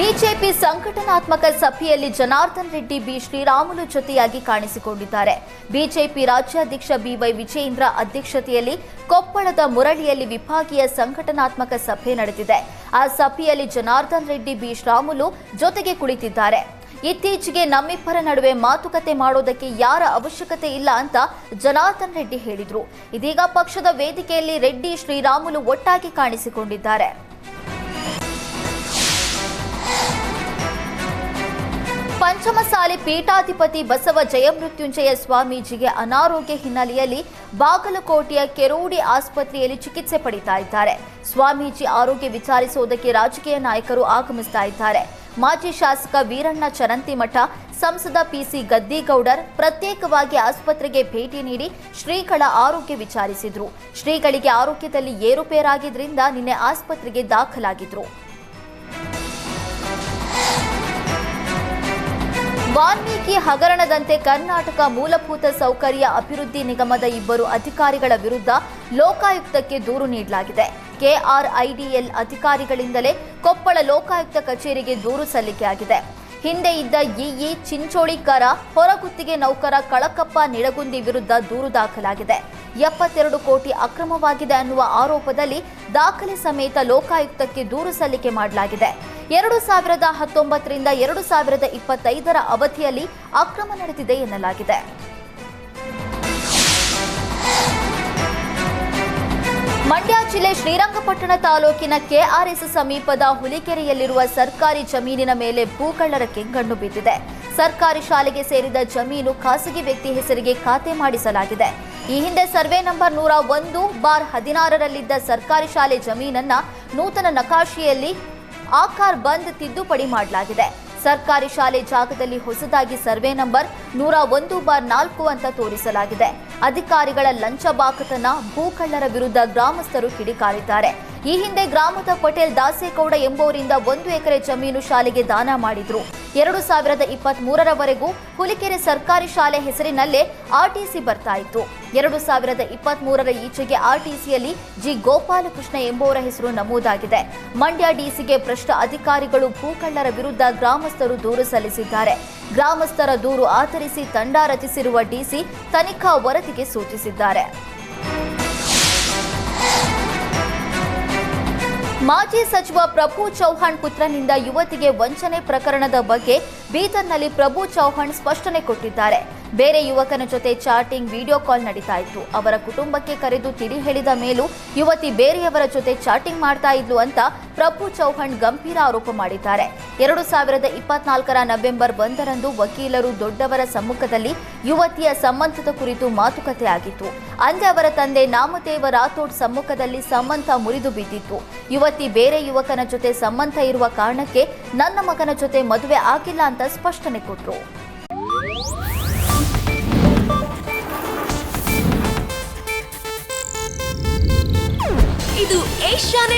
BJP ಸಂಘಟನಾತ್ಮಕ ಸಭೆಯಲ್ಲಿ Janardhan Reddy B Sriramulu ಜೊತೆಯಾಗಿ ಕಾಣಿಸಿಕೊಂಡಿದ್ದಾರೆ. ಬಿಜೆಪಿ ರಾಜ್ಯಾಧ್ಯಕ್ಷ ಬಿವೈ ವಿಜಯೇಂದ್ರ ಅಧ್ಯಕ್ಷತೆಯಲ್ಲಿ ಕೊಪ್ಪಳದ ಮುರಳಿಯಲ್ಲಿ ವಿಭಾಗೀಯ ಸಂಘಟನಾತ್ಮಕ ಸಭೆ ನಡೆದಿದೆ. ಆ ಸಭೆಯಲ್ಲಿ ಜನಾರ್ದನ್ ರೆಡ್ಡಿ ಬಿ ಶ್ರೀರಾಮುಲು ಜೊತೆಗೆ ಕುಳಿತಿದ್ದಾರೆ. ಇತ್ತೀಚೆಗೆ ನಮ್ಮಿಬ್ಬರ ನಡುವೆ ಮಾತುಕತೆ ಮಾಡೋದಕ್ಕೆ ಯಾರ ಅವಶ್ಯಕತೆ ಇಲ್ಲ ಅಂತ ಜನಾರ್ದನ್ ರೆಡ್ಡಿ ಹೇಳಿದರು. ಇದೀಗ ಪಕ್ಷದ ವೇದಿಕೆಯಲ್ಲಿ ರೆಡ್ಡಿ ಶ್ರೀರಾಮುಲು ಒಟ್ಟಾಗಿ ಕಾಣಿಸಿಕೊಂಡಿದ್ದಾರೆ. ಪಂಚಮಸಾಲಿ ಪೀಠಾಧಿಪತಿ ಬಸವ ಜಯಮೃತ್ಯುಂಜಯ ಸ್ವಾಮೀಜಿಗೆ ಅನಾರೋಗ್ಯ ಹಿನ್ನೆಲೆಯಲ್ಲಿ ಬಾಗಲಕೋಟೆಯ ಕೆರೋಡಿ ಆಸ್ಪತ್ರೆಯಲ್ಲಿ ಚಿಕಿತ್ಸೆ ಪಡಿತಾ ಇದ್ದಾರೆ. ಸ್ವಾಮೀಜಿ ಆರೋಗ್ಯ ವಿಚಾರಿಸುವುದಕ್ಕೆ ರಾಜಕೀಯ ನಾಯಕರು ಆಗಮಿಸ್ತಾ ಇದ್ದಾರೆ. ಮಾಜಿ ಶಾಸಕ ವೀರಣ್ಣ ಚರಂತಿಮಠ, ಸಂಸದ ಪಿಸಿ ಗದ್ದಿಗೌಡರ್ ಪ್ರತ್ಯೇಕವಾಗಿ ಆಸ್ಪತ್ರೆಗೆ ಭೇಟಿ ನೀಡಿ ಶ್ರೀಗಳ ಆರೋಗ್ಯ ವಿಚಾರಿಸಿದ್ರು. ಶ್ರೀಗಳಿಗೆ ಆರೋಗ್ಯದಲ್ಲಿ ಏರುಪೇರಾಗಿದ್ದರಿಂದ ನಿನ್ನೆ ಆಸ್ಪತ್ರೆಗೆ ದಾಖಲಾಗಿದ್ರು. ವಾಲ್ಮೀಕಿ ಹಗರಣದಂತೆ ಕರ್ನಾಟಕ ಮೂಲಭೂತ ಸೌಕರ್ಯ ಅಭಿವೃದ್ಧಿ ನಿಗಮದ ಇಬ್ಬರು ಅಧಿಕಾರಿಗಳ ವಿರುದ್ಧ ಲೋಕಾಯುಕ್ತಕ್ಕೆ ದೂರು ನೀಡಲಾಗಿದೆ. ಕೆಆರ್ಐಡಿಎಲ್ ಅಧಿಕಾರಿಗಳಿಂದಲೇ ಕೊಪ್ಪಳ ಲೋಕಾಯುಕ್ತ ಕಚೇರಿಗೆ ದೂರು ಸಲ್ಲಿಕೆಯಾಗಿದೆ ಹಿಂದೆ ಇದ್ದ ಇಇ ಚಿಂಚೋಳಿಕರ ಹೊರಗುತ್ತಿಗೆ ನೌಕರ ಕಳಕಪ್ಪ ನಿಡಗುಂದಿ ವಿರುದ್ಧ ದೂರು ದಾಖಲಾಗಿದೆ. ಎಪ್ಪತ್ತೆರಡು ಕೋಟಿ ಅಕ್ರಮವಾಗಿದೆ ಅನ್ನುವ ಆರೋಪದಲ್ಲಿ ದಾಖಲೆ ಸಮೇತ ಲೋಕಾಯುಕ್ತಕ್ಕೆ ದೂರು ಸಲ್ಲಿಕೆ ಮಾಡಲಾಗಿದೆ. ಎರಡು ಸಾವಿರದ ಹತ್ತೊಂಬತ್ತರಿಂದ ಎರಡು ಸಾವಿರದ ಇಪ್ಪತ್ತೈದರ ಅವಧಿಯಲ್ಲಿ ಅಕ್ರಮ ನಡೆದಿದೆ ಎನ್ನಲಾಗಿದೆ. ಮಂಡ್ಯ ಜಿಲ್ಲೆ ಶ್ರೀರಂಗಪಟ್ಟಣ ತಾಲೂಕಿನ ಕೆಆರ್ಎಸ್ ಸಮೀಪದ ಹುಲಿಕೆರೆಯಲ್ಲಿರುವ ಸರ್ಕಾರಿ ಜಮೀನಿನ ಮೇಲೆ ಭೂಕಳ್ಳರ ಕೆಂಗಣ್ಣು ಬಿದ್ದಿದೆ. ಸರ್ಕಾರಿ ಶಾಲೆಗೆ ಸೇರಿದ ಜಮೀನು ಖಾಸಗಿ ವ್ಯಕ್ತಿ ಹೆಸರಿಗೆ ಖಾತೆ ಮಾಡಿಸಲಾಗಿದೆ. ಈ ಹಿಂದೆ ಸರ್ವೆ ನಂಬರ್ ನೂರ ಒಂದು ಬಾರ್ ಹದಿನಾರರಲ್ಲಿದ್ದ ಸರ್ಕಾರಿ ಶಾಲೆ ಜಮೀನನ್ನ ನೂತನ ನಕಾಶೆಯಲ್ಲಿ ಆಕಾರ್ ಬಂದ್ ತಿದ್ದುಪಡಿ ಮಾಡಲಾಗಿದೆ. ಸರ್ಕಾರಿ ಶಾಲೆ ಜಾಗದಲ್ಲಿ ಹೊಸದಾಗಿ ಸರ್ವೆ ನಂಬರ್ ನೂರ ಒಂದು ಬಾರ್ ನಾಲ್ಕು ಅಂತ ತೋರಿಸಲಾಗಿದೆ. ಅಧಿಕಾರಿಗಳ ಲಂಚ ಬಾಕತನ ಭೂಕಳ್ಳರ ವಿರುದ್ಧ ಗ್ರಾಮಸ್ಥರು ಕಿಡಿಕಾರಿದ್ದಾರೆ. ಈ ಹಿಂದೆ ಗ್ರಾಮದ ಪಟೇಲ್ ದಾಸೇಗೌಡ ಎಂಬುವರಿಂದ ಒಂದು ಎಕರೆ ಜಮೀನು ಶಾಲೆಗೆ ದಾನ ಮಾಡಿದ್ರು. ಎರಡು ಸಾವಿರದ ಇಪ್ಪತ್ತ್ ಮೂರರವರೆಗೂ ಹುಲಿಕೆರೆ ಸರ್ಕಾರಿ ಶಾಲೆ ಹೆಸರಿನಲ್ಲೇ ಆರ್ಟಿಸಿ ಬರ್ತಾ ಇತ್ತು. ಎರಡು ಸಾವಿರದ ಇಪ್ಪತ್ತ್ ಮೂರರ ಈಚೆಗೆ ಆರ್ಟಿಸಿಯಲ್ಲಿ ಜಿ ಗೋಪಾಲಕೃಷ್ಣ ಎಂಬುವರ ಹೆಸರು ನಮೂದಾಗಿದೆ. ಮಂಡ್ಯ ಡಿಸಿಗೆ ಭ್ರಷ್ಟ ಅಧಿಕಾರಿಗಳು ಭೂಕಳ್ಳರ ವಿರುದ್ಧ ಗ್ರಾಮಸ್ಥರು ದೂರು ಸಲ್ಲಿಸಿದ್ದಾರೆ. ಗ್ರಾಮಸ್ಥರ ದೂರು ಆಧರಿಸಿ ತಂಡ ರಚಿಸಿರುವ ಡಿಸಿ ತನಿಖಾ ವರದಿಗೆ ಸೂಚಿಸಿದ್ದಾರೆ. ಮಾಜಿ ಸಚಿವ ಪ್ರಭು ಚೌಹಾಣ್ ಪುತ್ರನಿಂದ ಯುವತಿಗೆ ವಂಚನೆ ಪ್ರಕರಣದ ಬಗ್ಗೆ ಬೀದರ್ನಲ್ಲಿ ಪ್ರಭು ಚೌಹಾಣ್ ಸ್ಪಷ್ಟನೆ ಕೊಟ್ಟಿದ್ದಾರೆ. ಬೇರೆ ಯುವಕನ ಜೊತೆ ಚಾಟಿಂಗ್ ವಿಡಿಯೋ ಕಾಲ್ ನಡೀತಾ ಇತ್ತು. ಅವರ ಕುಟುಂಬಕ್ಕೆ ಕರೆದು ತಿಳಿ ಹೇಳಿದ ಮೇಲೂ ಯುವತಿ ಬೇರೆಯವರ ಜೊತೆ ಚಾಟಿಂಗ್ ಮಾಡ್ತಾ ಇದ್ಲು ಅಂತ ಪ್ರಭು ಚೌಹಾಣ್ ಗಂಭೀರ ಆರೋಪ ಮಾಡಿದ್ದಾರೆ. ಎರಡು ಸಾವಿರದ ಇಪ್ಪತ್ನಾಲ್ಕರ ನವೆಂಬರ್ ಒಂದರಂದು ವಕೀಲರು ದೊಡ್ಡವರ ಸಮ್ಮುಖದಲ್ಲಿ ಯುವತಿಯ ಸಂಬಂಧದ ಕುರಿತು ಮಾತುಕತೆ ಆಗಿತ್ತು. ಅಂದೇ ಅವರ ತಂದೆ ನಾಮದೇವ ರಾಥೋಡ್ ಸಮ್ಮುಖದಲ್ಲಿ ಸಂಬಂಧ ಮುರಿದು ಬಿದ್ದಿತ್ತು. ಯುವತಿ ಬೇರೆ ಯುವಕನ ಜೊತೆ ಸಂಬಂಧ ಇರುವ ಕಾರಣಕ್ಕೆ ನನ್ನ ಮಗನ ಜೊತೆ ಮದುವೆ ಆಗಿಲ್ಲ ಅಂತ ಸ್ಪಷ್ಟನೆ ಕೊಟ್ಟರು